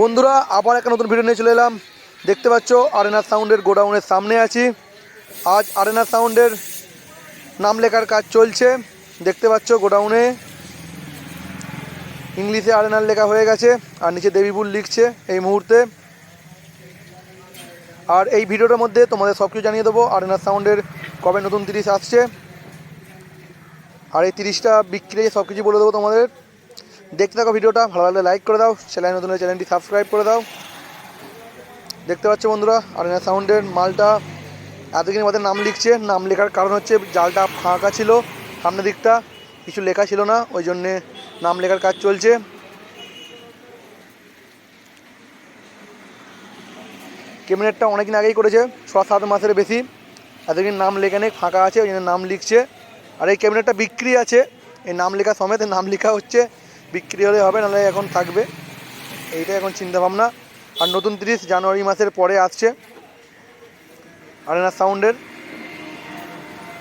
বন্ধুরা, আবার একটা নতুন ভিডিও নিয়ে চলে এলাম। দেখতে পাচ্ছ আরেনা সাউন্ডের গোডাউনের সামনে আছি। আজ আরেনা সাউন্ডের নাম লেখার কাজ চলছে। দেখতে পাচ্ছ, গোডাউনে ইংলিশে আরেনার লেখা হয়ে গেছে, আর নিচে দেবীপুর লিখছে এই মুহূর্তে। আর এই ভিডিওটার মধ্যে তোমাদের সব কিছু জানিয়ে দেবো আরেনা সাউন্ডের কবে নতুন তিরিশ আসছে। আর এই তিরিশটা বিক্রি সব কিছু বলে দেবো তোমাদের। দেখতে থাকো ভিডিওটা, ভালো লাগলে লাইক করে দাও, চ্যানেল নতুন চ্যানেলটি সাবস্ক্রাইব করে দাও। দেখতে পাচ্ছ বন্ধুরা, আরেনা সাউন্ডের মালটা, এতদিন আমাদের নাম লিখছে, নাম লেখার কারণ হচ্ছে জালটা ফাঁকা ছিল, সামনের দিকটা কিছু লেখা ছিল না, ওই জন্যে নাম লেখার কাজ চলছে। ক্যাবিনেটটা অনেকদিন আগেই করেছে ছ সাত মাসের বেশি। এতদিন নাম লেখা নেই, ফাঁকা আছে, ওই জন্য নাম লিখছে। আর এই ক্যাবিনেটটা বিক্রি আছে, এই নাম লেখা সমেত নাম লেখা হচ্ছে। বিক্রি হলে হবে, নাহলে এখন থাকবে। এইটাই এখন চিন্তা ভাবনা আর নতুন তিরিশ জানুয়ারি মাসের পরে আসছে আরেনা সাউন্ডের।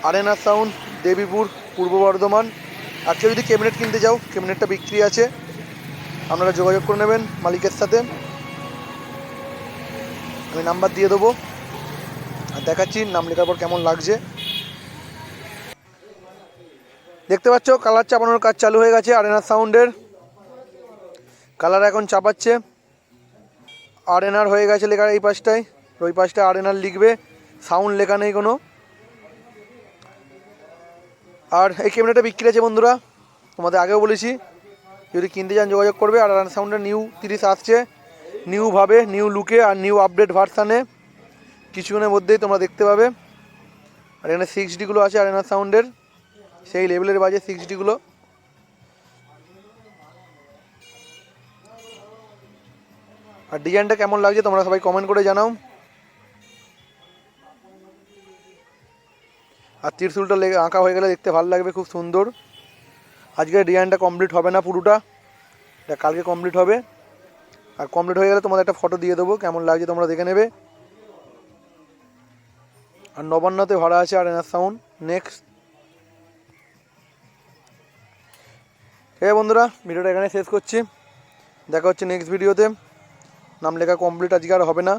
আরেনা সাউন্ড, দেবীপুর, পূর্ব বর্ধমান। আর কেউ যদি ক্যাবিনেট কিনতে যাও, ক্যাবিনেটটা বিক্রি আছে। আপনারা যোগাযোগ করে নেবেন মালিকের সাথে। আমি নাম্বার দিয়ে দেবো। আর দেখাচ্ছি, নাম লেখার পর কেমন লাগছে। দেখতে পাচ্ছ কালার চাপানোর কাজ চালু হয়ে গেছে আরেনা সাউন্ডের কালার এখন চাপাচ্ছে। আরেনার হয়ে গেছে লেখা এই পাশটায়। ওই পাশটা আরেনার লিখবে। সাউন্ড লেখা নেই কোনো। আর এই ক্যামেরাটা বিক্রি আছে বন্ধুরা, তোমাদের আগেও বলেছি। যদি কিনতে চান যোগাযোগ করবে আর আরেনা সাউন্ডের নিউ তিরিশ আসছে। নিউভাবে নিউ লুকে আর নিউ আপডেট ভার্সানে কিছুক্ষণের মধ্যেই তোমরা দেখতে পাবে। আর এখানে সিক্স ডিগুলো আছে আরেনা সাউন্ডের সেই লেভেলের বাজে সিক্স ডিগুলো আর ডিজাইনটা কেমন লাগছে তোমরা সবাই কমেন্ট করে জানাও। আর ত্রিশুলটা লেগে আঁকা হয়ে গেলে দেখতে ভালো লাগবে, খুব সুন্দর। আজকে ডিজাইনটা কমপ্লিট হবে না পুরোটা। এটা কালকে কমপ্লিট হবে। আর কমপ্লিট হয়ে গেলে তোমাদের একটা ফটো দিয়ে দেবো, কেমন লাগছে তোমরা দেখে নেবে। আর নবান্নতে ভাড়া আছে আর এনার সাউন্ড নেক্সট আছে বন্ধুরা, ভিডিওটা এখানে শেষ করছি। দেখা হচ্ছে নেক্সট ভিডিওতে নাম লেখা কমপ্লিট আজকে আর হবে না।